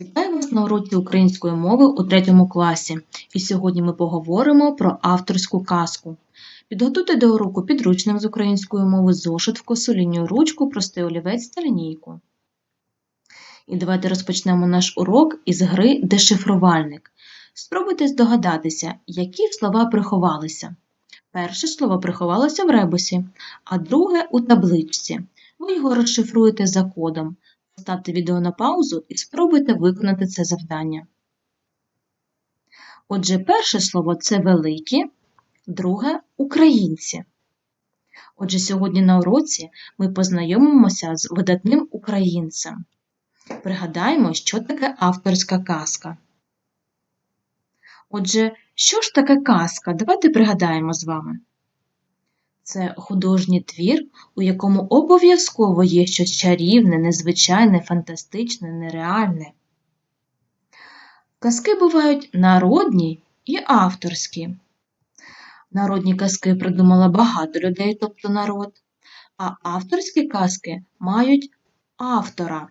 Вітаю вас на уроці української мови у третьому класі. І сьогодні ми поговоримо про авторську казку. Підготуйте до уроку підручник з української мови, зошит в косу, лінію ручку, простий олівець та лінійку. І давайте розпочнемо наш урок із гри Дешифрувальник. Спробуйте здогадатися, які слова приховалися. Перше слово приховалося в ребусі, а друге у табличці. Ви його розшифруєте за кодом. Поставте відео на паузу і спробуйте виконати це завдання. Отже, перше слово це великі, друге українці. Отже, сьогодні на уроці ми познайомимося з видатним українцем. Пригадаємо, що таке авторська казка. Отже, що ж таке казка? Давайте пригадаємо з вами. Це художній твір, у якому обов'язково є щось чарівне, незвичайне, фантастичне, нереальне. Казки бувають народні і авторські. Народні казки придумала багато людей, тобто народ, а авторські казки мають автора.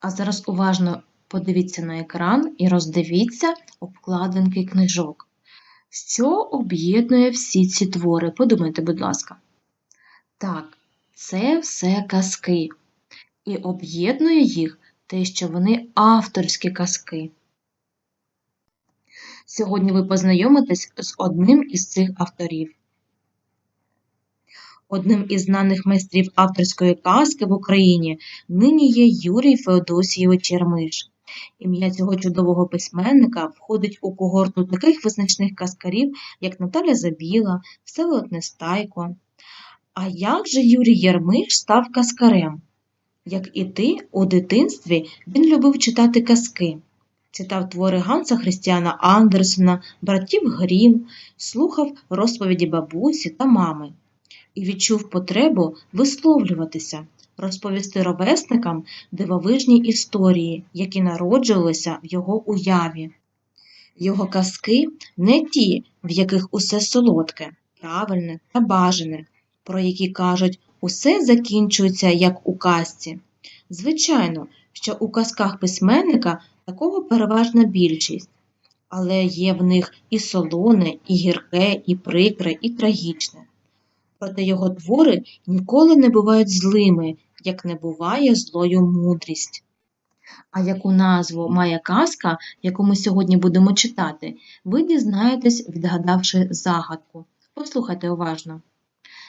А зараз уважно подивіться на екран і роздивіться обкладинки книжок. Що об'єднує всі ці твори? Подумайте, будь ласка. Так, це все казки. І об'єднує їх те, що вони авторські казки. Сьогодні ви познайомитесь з одним із цих авторів. Одним із знаних майстрів авторської казки в Україні нині є Юрій Феодосійович Ярмиш. Ім'я цього чудового письменника входить у когорту таких визначних казкарів, як Наталя Забіла, Всеволод Нестайко. А як же Юрій Ярмиш став казкарем? Як і ти, у дитинстві він любив читати казки. Читав твори Ганса Христіана Андерсена, братів Грім, слухав розповіді бабусі та мами і відчув потребу висловлюватися розповісти ровесникам дивовижні історії, які народжувалися в його уяві. Його казки не ті, в яких усе солодке, правильне та бажане, про які кажуть, усе закінчується як у казці. Звичайно, що у казках письменника такого переважна більшість, але є в них і солоне, і гірке, і прикре, і трагічне. Проте його твори ніколи не бувають злими як не буває злою мудрість. А яку назву має казка, яку ми сьогодні будемо читати, ви дізнаєтесь, відгадавши загадку. Послухайте уважно.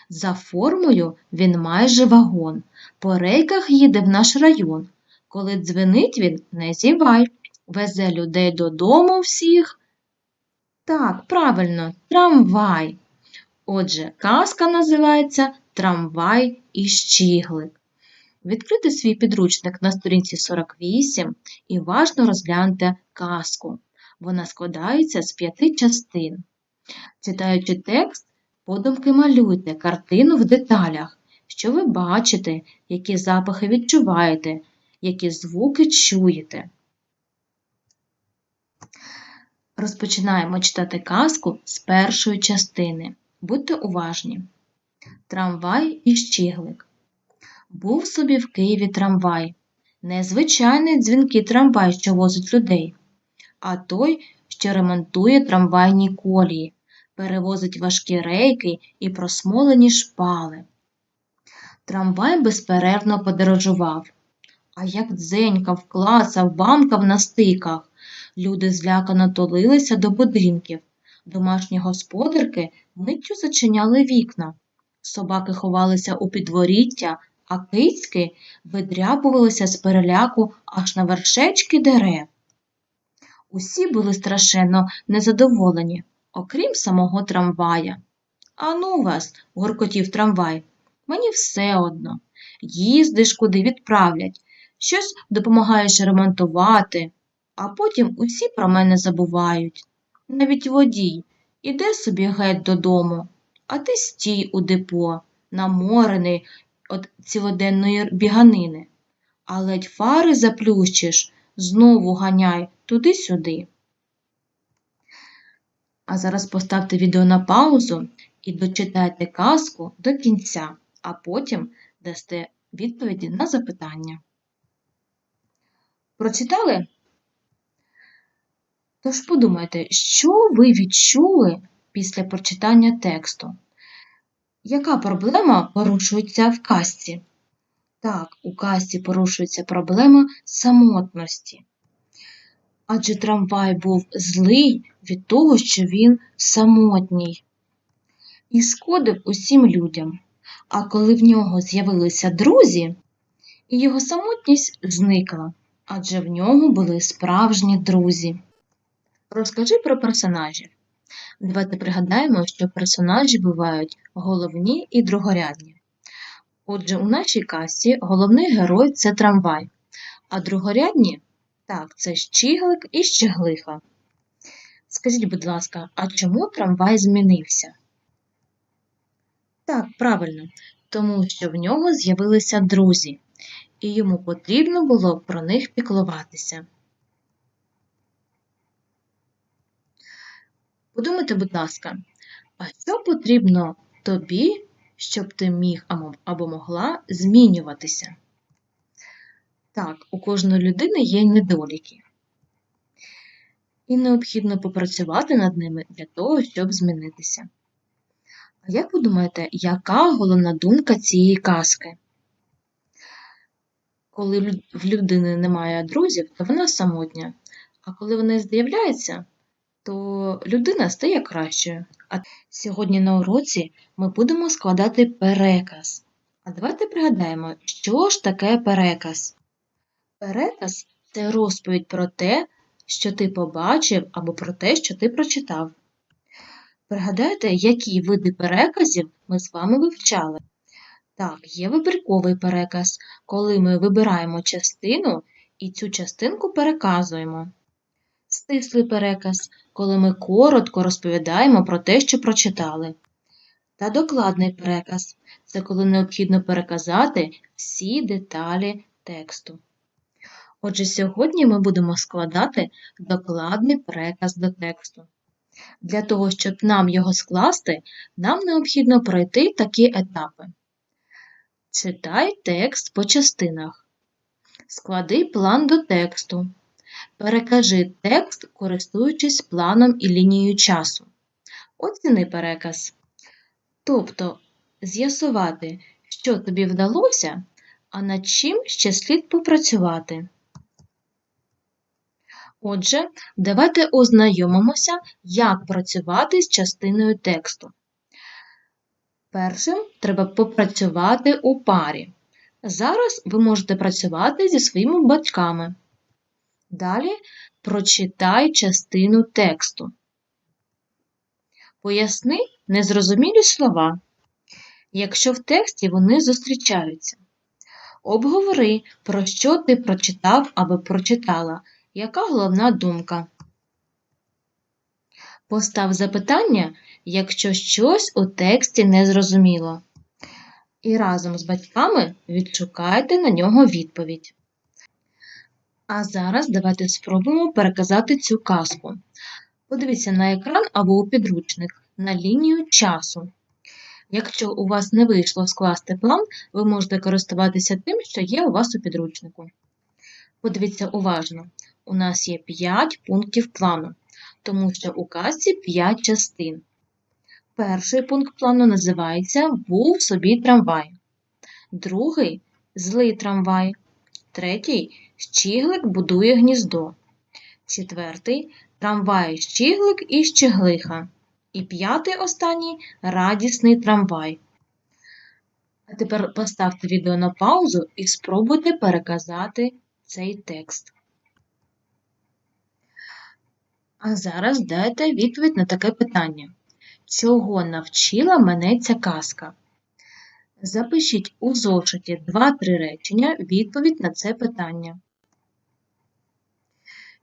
За формою він майже вагон, по рейках їде в наш район. Коли дзвенить він, не зівай, везе людей додому всіх. Так, правильно, трамвай. Отже, казка називається Трамвай і щіглик. Відкрити свій підручник на сторінці 48 і уважно розгляньте казку. Вона складається з п'яти частин. Читаючи текст, подумки малюйте картину в деталях, що ви бачите, які запахи відчуваєте, які звуки чуєте. Розпочинаємо читати казку з першої частини. Будьте уважні. Трамвай і щіглик. Був собі в Києві трамвай. Не звичайний дзвінкий трамвай, що возить людей, а той, що ремонтує трамвайні колії, перевозить важкі рейки і просмолені шпали. Трамвай безперервно подорожував, а як дзенькав, клацав, бамкав на стиках. Люди злякано тулилися до будинків. Домашні господарки миттю зачиняли вікна. Собаки ховалися у підворіття, а кицьки видряпувалися з переляку аж на вершечки дерев. Усі були страшенно незадоволені, окрім самого трамвая. Ану вас, гуркотів трамвай, мені все одно. Їздиш, куди відправлять, щось допомагаєш ремонтувати, а потім усі про мене забувають. Навіть водій іде собі геть додому, а ти стій у депо, наморений від цілоденної біганини, а ледь фари заплющиш, знову ганяй туди-сюди. А зараз поставте відео на паузу і дочитайте казку до кінця, а потім дасте відповіді на запитання. Прочитали? Тож подумайте, що ви відчули після прочитання тексту? Яка проблема порушується в казці? Так, у казці порушується проблема самотності. Адже трамвай був злий від того, що він самотній і шкодив усім людям. А коли в нього з'явилися друзі, і його самотність зникла, адже в нього були справжні друзі. Розкажи про персонажів. Давайте пригадаємо, що персонажі бувають головні і другорядні. Отже, у нашій касі головний герой це трамвай, а другорядні так, це щіглик і щеглиха. Скажіть, будь ласка, а чому трамвай змінився? Так, правильно, тому що в нього з'явилися друзі, і йому потрібно було про них піклуватися. Подумайте, будь ласка, а що потрібно тобі, щоб ти міг або могла змінюватися? Так, у кожної людини є недоліки. І необхідно попрацювати над ними для того, щоб змінитися. А як ви думаєте, яка головна думка цієї казки? Коли в людини немає друзів, то вона самотня. А коли вони з'являються, то людина стає кращою. А сьогодні на уроці ми будемо складати переказ. А давайте пригадаємо, що ж таке переказ. Переказ це розповідь про те, що ти побачив або про те, що ти прочитав. Пригадайте, які види переказів ми з вами вивчали. Так, є вибірковий переказ, коли ми вибираємо частину і цю частинку переказуємо. Стислий переказ, коли ми коротко розповідаємо про те, що прочитали. Та докладний переказ це коли необхідно переказати всі деталі тексту. Отже, сьогодні ми будемо складати докладний переказ до тексту. Для того, щоб нам його скласти, нам необхідно пройти такі етапи. Читай текст по частинах. Склади план до тексту. Перекажи текст, користуючись планом і лінією часу. Оціни переказ. Тобто з'ясувати, що тобі вдалося, а над чим ще слід попрацювати. Отже, давайте ознайомимося, як працювати з частиною тексту. Першим треба попрацювати у парі. Зараз ви можете працювати зі своїми батьками. Далі прочитай частину тексту. Поясни незрозумілі слова, якщо в тексті вони зустрічаються. Обговори, про що ти прочитав або прочитала, яка головна думка. Постав запитання, якщо щось у тексті не зрозуміло. І разом з батьками відшукайте на нього відповідь. А зараз давайте спробуємо переказати цю казку. Подивіться на екран або у підручник на лінію часу. Якщо у вас не вийшло скласти план, ви можете користуватися тим, що є у вас у підручнику. Подивіться уважно, у нас є 5 пунктів плану, тому що у казці 5 частин. Перший пункт плану називається Був собі трамвай. Другий злий трамвай. Третій щіглик будує гніздо. Четвертий трамвай щіглик і щеглиха. І п'ятий останній радісний трамвай. А тепер поставте відео на паузу і спробуйте переказати цей текст. А зараз дайте відповідь на таке питання. Чого навчила мене ця казка? Запишіть у зошиті 2-3 речення відповідь на це питання.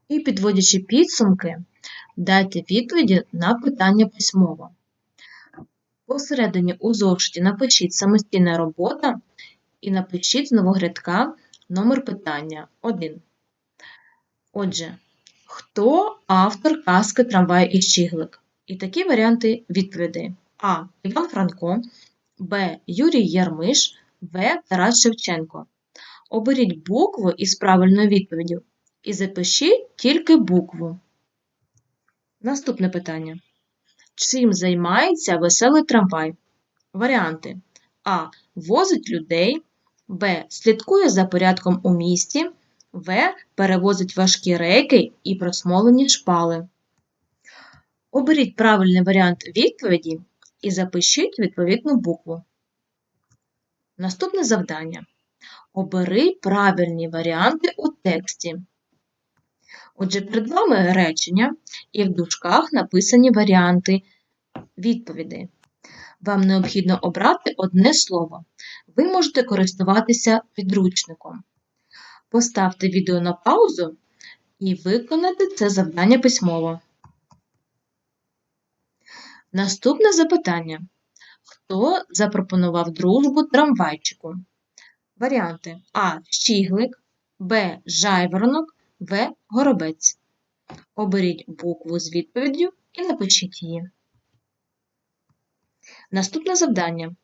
І підводячи підсумки, дайте відповіді на питання письмово. Посередині у зошиті напишіть самостійна робота і напишіть з нового рядка номер питання 1. Отже, хто автор казки Трамвай і Щіглик? І такі варіанти відповідей: А. Іван Франко, Б. Юрій Ярмиш, В. Тарас Шевченко. Оберіть букву із правильною відповіддю. І запишіть тільки букву. Наступне питання. Чим займається веселий трамвай? Варіанти А. Возить людей, Б. Слідкує за порядком у місті, В. Перевозить важкі рейки і просмолені шпали. Оберіть правильний варіант відповіді і запишіть відповідну букву. Наступне завдання. Обери правильні варіанти у тексті. Отже, перед вами речення і в дужках написані варіанти відповідей. Вам необхідно обрати одне слово. Ви можете користуватися підручником. Поставте відео на паузу і виконати це завдання письмово. Наступне запитання. Хто запропонував дружбу трамвайчику? Варіанти А. Щіглик, Б. Жайворонок, В. Горобець. Оберіть букву з відповіддю і напишіть її. Наступне завдання.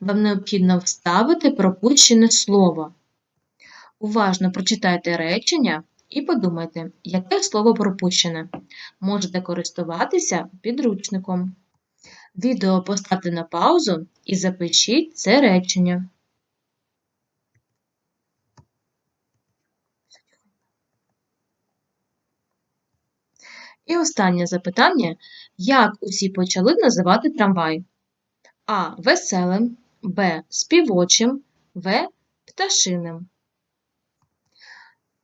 Вам необхідно вставити пропущене слово. Уважно прочитайте речення і подумайте, яке слово пропущене. Можете користуватися підручником. Відео поставте на паузу і запишіть це речення. І останнє запитання. Як усі почали називати трамвай? А. Веселим, Б. Співочим, В. Пташиним.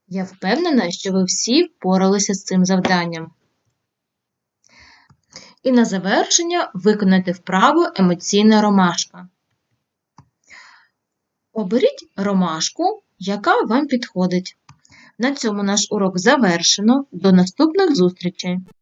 Я впевнена, що ви всі впоралися з цим завданням. І на завершення виконайте вправу емоційна ромашка. Оберіть ромашку, яка вам підходить. На цьому наш урок завершено. До наступних зустрічей!